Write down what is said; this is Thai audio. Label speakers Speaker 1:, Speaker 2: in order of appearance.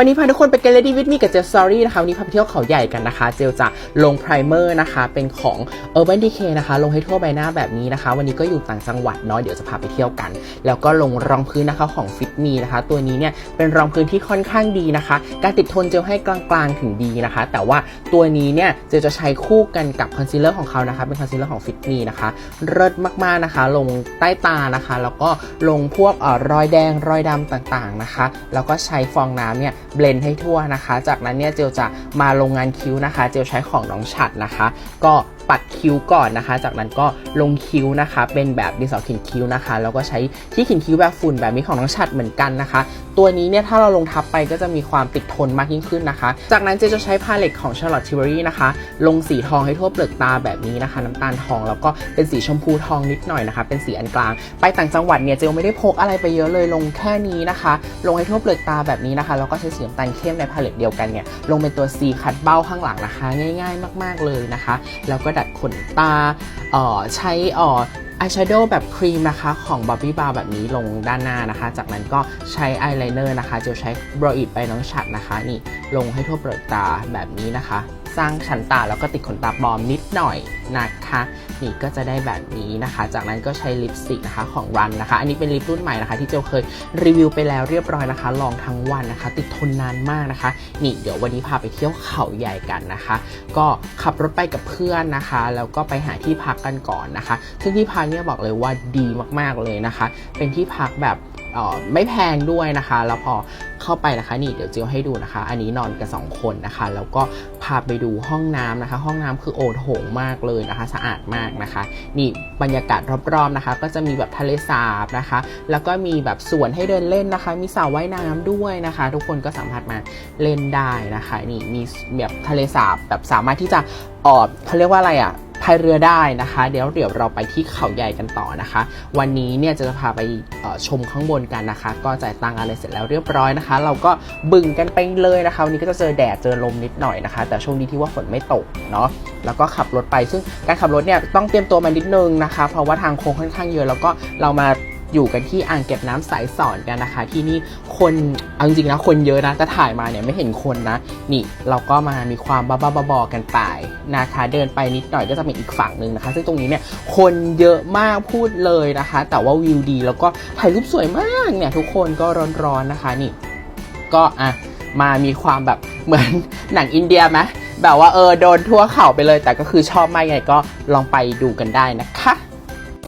Speaker 1: วันนี้พาทุกคนไป get ready with me กับเจล story นะคะ วันนี้พาไปเที่ยวเขาใหญ่กันนะคะ เจลจะลง primer นะคะ เป็นของ urban decay นะคะ ลงให้ทั่วใบหน้าแบบนี้นะคะ วันนี้ก็อยู่ต่างจังหวัดเนาะเดี๋ยวจะพาไปเที่ยวกัน แล้วก็ลงรองพื้นนะคะของ fit me นะคะ ตัวนี้เนี่ยเป็นรองพื้นที่ค่อนข้างดีนะคะ การติดทนเจลให้กลางๆถึงดีนะคะ แต่ว่าตัวนี้เนี่ยเจลจะใช้คู่กันกับคอนซีลเลอร์ของเขานะคะ เป็นคอนซีลเลอร์ของ fit me นะคะเลิศมากๆนะคะ ลงใต้ตานะคะ แล้วก็ลงพวกเอ่อรอยแดงรอยดำต่างๆนะคะ แล้วก็ใช้ฟองน้ำเนี่ย เบลนให้ทั่วนะคะ จากนั้นเนี่ยเจลจะมาลงงานคิ้วนะคะ เจลใช้ของน้องฉัดนะคะ ก็ ปัดคิ้วก่อนนะคะ จากนั้นก็ลงคิ้วนะคะ เป็นแบบดินสอเขียนคิ้วนะคะ แล้วก็ใช้ที่เขียนคิ้วแบบฝุ่นแบบนี้ของน้องฉัดเหมือนกันนะคะ ตัวนี้เนี่ยถ้าเราลงทับไปก็จะมีความติดทนมากยิ่งขึ้นนะคะ จากนั้นเจจะใช้พาเลตของ Charlotte Tilbury นะคะ ลงสีทองให้ทั่วเปลือกตาแบบนี้นะคะ น้ำตาลทองแล้วก็เป็นสีชมพูทองนิดหน่อยนะคะ เป็นสีอันกลาง ไปต่างจังหวัดเนี่ยเจลไม่ได้พกอะไรไปเยอะเลยลงแค่นี้นะคะ ลงให้ทั่วเปลือกตาแบบนี้นะคะแล้วก็ใช้สีน้ำตาลเข้มในพาเลตเดียวกันเนี่ยลงเป็นตัว C คัดเบ้าข้างหลังนะคะ ง่าย ๆ มาก ๆเลยนะคะ แล้วก็ดัดขนตาเอ่อใช้อ่ออายแชโดว์แบบครีมนะคะของ b บ b บี้บาร์แบบนี้ลงด้านหน้านะคะ จากนั้นก็ใช้อายไลเนอร์นะคะจะใช้บรออิดไปน้องฉัดนะคะ นี่ลงให้ทั่วเปลือกตาแบบนี้นะคะ สร้างชั้นตาแล้วก็ติดขนตาปลอมนิด หน่อยนะคะนี่ก็จะได้แบบนี้นะคะ จากนั้นก็ใช้ลิปสติกนะคะของรันนะคะ อันนี้เป็นลิปรุ่นใหม่นะคะที่เจลเคยรีวิวไปแล้วเรียบร้อยนะคะ ลองทั้งวันนะคะ ติดทนนานมากนะคะ นี่เดี๋ยววันนี้พาไปเที่ยวเขาใหญ่กันนะคะ ก็ขับรถไปกับเพื่อนนะคะ แล้วก็ไปหาที่พักกันก่อนนะคะ ซึ่งที่พักเนี่ยบอกเลยว่าดีมากๆเลยนะคะ เป็นที่พักแบบไม่แพงด้วยนะคะ แล้วพอ เข้าไปนะคะนี่เดี๋ยวเจียวให้ดูนะคะ อันนี้นอนกันสองคนนะคะ แล้วก็พาไปดูห้องน้ำนะคะ ห้องน้ำคือโอโถงมากเลยนะคะ สะอาดมากนะคะ นี่บรรยากาศรอบๆนะคะ ก็จะมีแบบทะเลสาบนะคะ แล้วก็มีแบบสวนให้เดินเล่นนะคะ มีสระว่ายน้ำด้วยนะคะ ทุกคนก็สามารถมาเล่นได้นะคะ นี่มีแบบทะเลสาบแบบสามารถที่จะเออเขาเรียกว่าอะไรอะ พายเรือได้นะคะ เดี๋ยวเดี๋ยวเราไปที่เขาใหญ่กันต่อนะคะ วันนี้เนี่ยจะพาไปชมข้างบนกันนะคะ ก็จ่ายตังค์อะไรเสร็จแล้วเรียบร้อยนะคะ เราก็บึงกันไปเลยนะคะวันนี้ก็จะเจอแดดเจอลมนิดหน่อยนะคะ แต่โชคดีที่ว่าฝนไม่ตกเนาะแล้วก็ขับรถไปซึ่งการขับรถเนี่ยต้องเตรียมตัวมานิดนึงนะคะ เพราะว่าทางโค้งค่อนข้างเยอะแล้วก็เรามา อยู่กันที่อ่างเก็บน้ำสายสอนกันนะคะ ที่นี่คนเอาจริงๆนะคนเยอะนะแต่ถ่ายมาเนี่ยไม่เห็นคนนะ นี่เราก็มามีความบ้าๆบอๆกันไปนะคะ เดินไปนิดหน่อยก็จะเป็นอีกฝั่งหนึ่งนะคะ ซึ่งตรงนี้เนี่ยคนเยอะมากพูดเลยนะคะ แต่ว่าวิวดี แล้วก็ถ่ายรูปสวยมากเนี่ยทุกคนก็ร้อนๆนะคะนี่ ก็อะมามีความแบบเหมือนหนังอินเดียไหมแบบว่าเออโดนทั่วเข่าไปเลย แต่ก็คือชอบมากไงก็ลองไปดูกันได้นะคะ